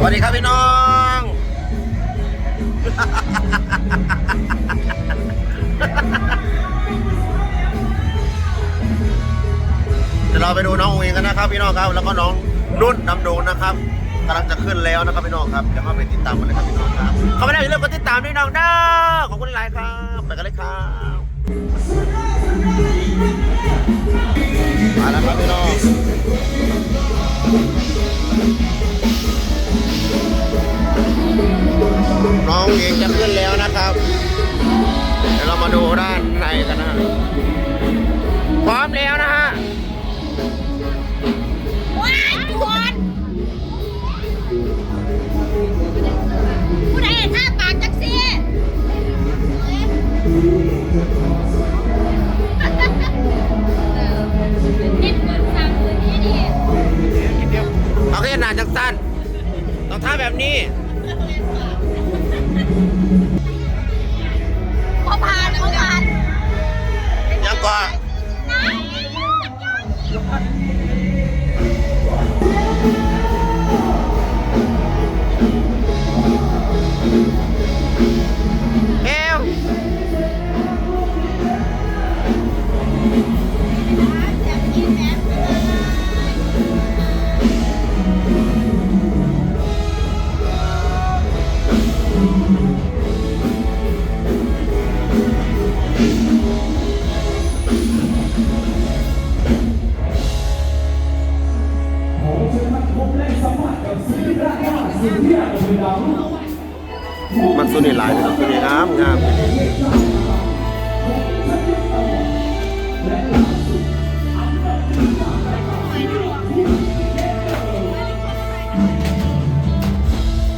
สวัสดีครับพี่น้อง เดี๋ยวเราไปดูน้องอุ๋งอิงกันนะครับพี่น้องครับ แล้วก็น้องนุ่นดำดงนะครับกำลังจะขึ้นแล้วนะครับพี่น้องครับเดี๋ยวเข้าไปติดตามกันเลยครับพี่น้องครับ เข้าไปได้อย่าลืมกติดตามด้วยน้องเด้อขอบคุณหลายครับไปกันเลยครับมาแล้วครับพี่น้อง น้องเองจะขึ้นแล้วนะครับ เดี๋ยวเรามาดูด้านในกันนะพร้อมแล้วนะฮะว้ายจวนผู้ใดเห็นท่าปากจักซี่นิดเหมือนสั่งตัวนี้ดิเอาแค่หนาจังสั้นต้องท่าแบบนี้ ยั มันสุนีหลายเลยครับสุนีงามงาม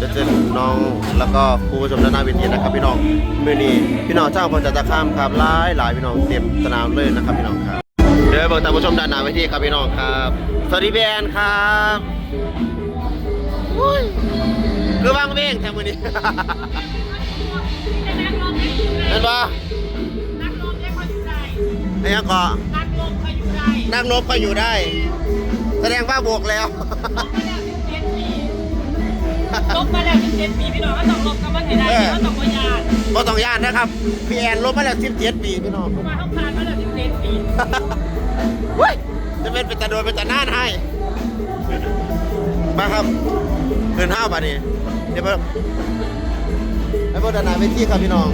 จะเจอน้องแล้วก็ครูผู้ชมด้านหน้าเวทีนะครับพี่น้องมื่อนี้พี่น้องเจ้าพรจัตะข้ามครับหลายหลายพี่น้องเต็มสนามเลยนะครับพี่น้องครับเดี๋ยวไปเบิกตามผู้ชมด้านหน้าเวทีครับพี่น้องครับสวัสดีแบนครับ คือวางเว้งแค่มือนี้เห็นปะไอ้ยังเกาะนั่งลบก็อยู่ได้ แสดงว่าบวกแล้วลบมาแล้วสิบเจ็ดปีพี่น้องก็ต้องลบกับมันให้ได้ก็ต้องพยานก็ต้องย่านนะครับพี่แอนลบมาแล้ว17ปีพี่น้องเพราะว่าเขาผ่านมาแล้วสิบเจ็ดปีเฮ้ยจะเป็นเป็นตะโดนเป็นตะน่านให้มาครับเกินห้าบาทนี่ เดี๋ยวไปไอ้พวกดานาเวทีครับพี่น้อง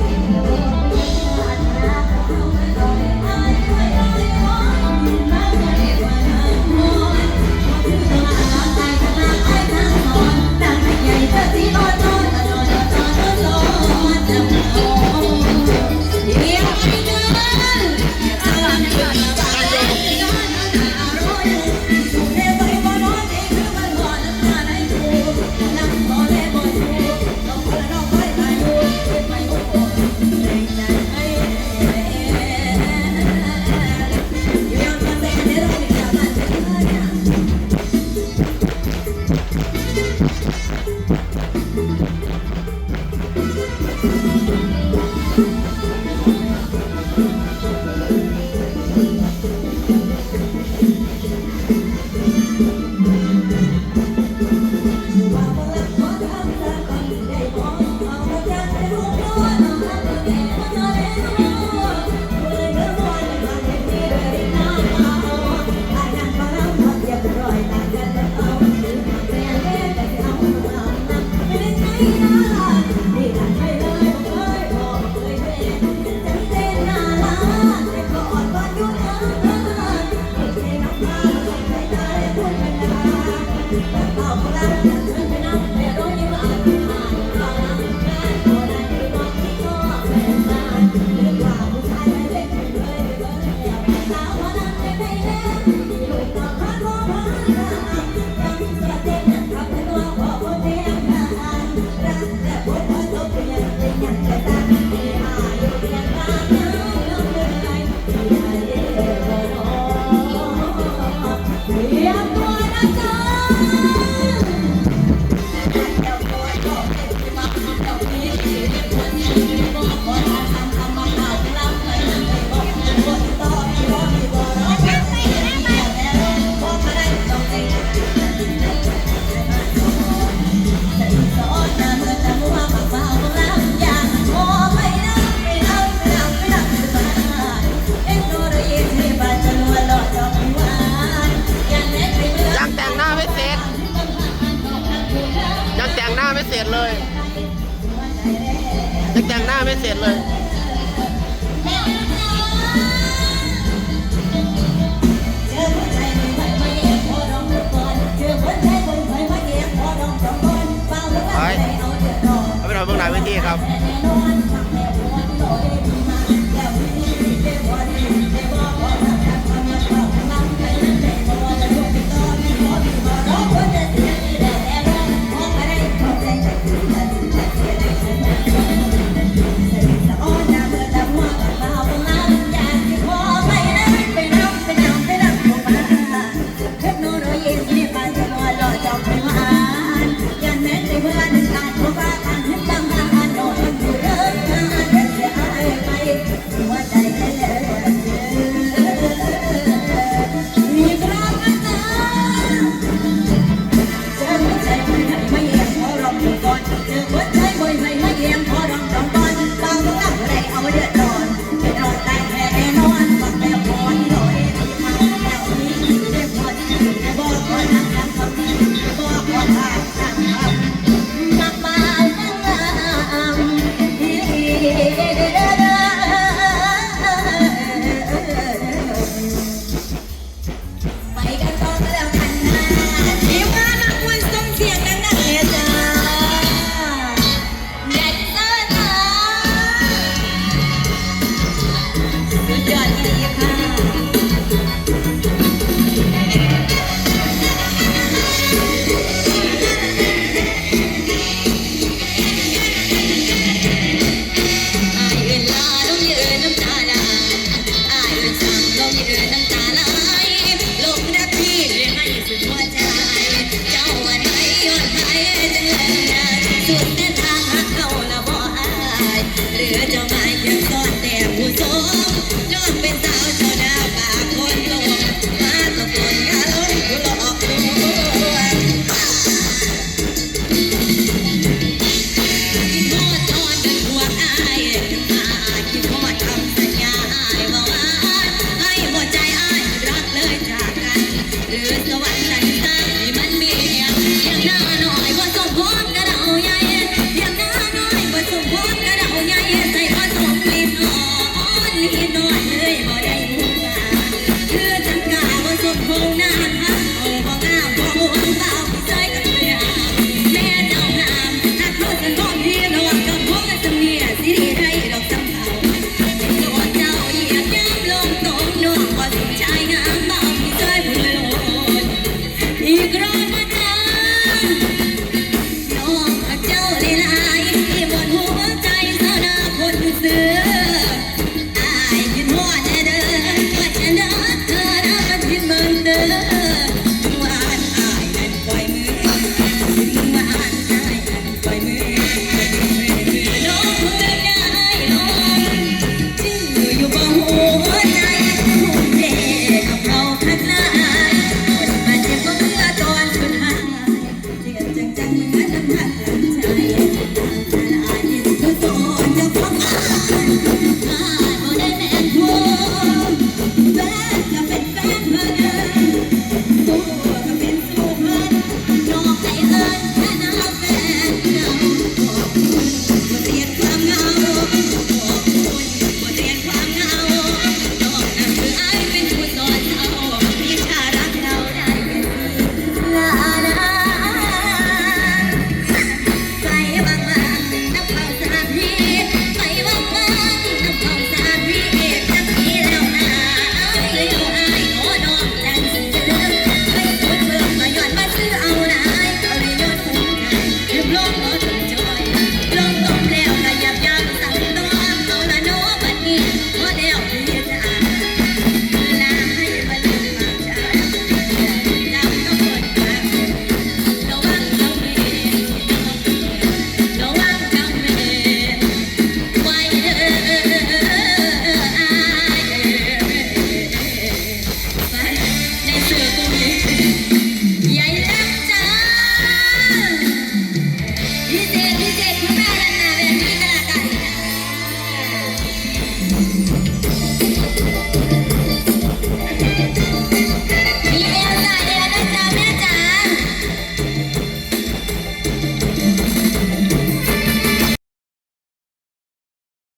เออครับ ว่าน้ำน้ำเขาที่บอกว่าทาง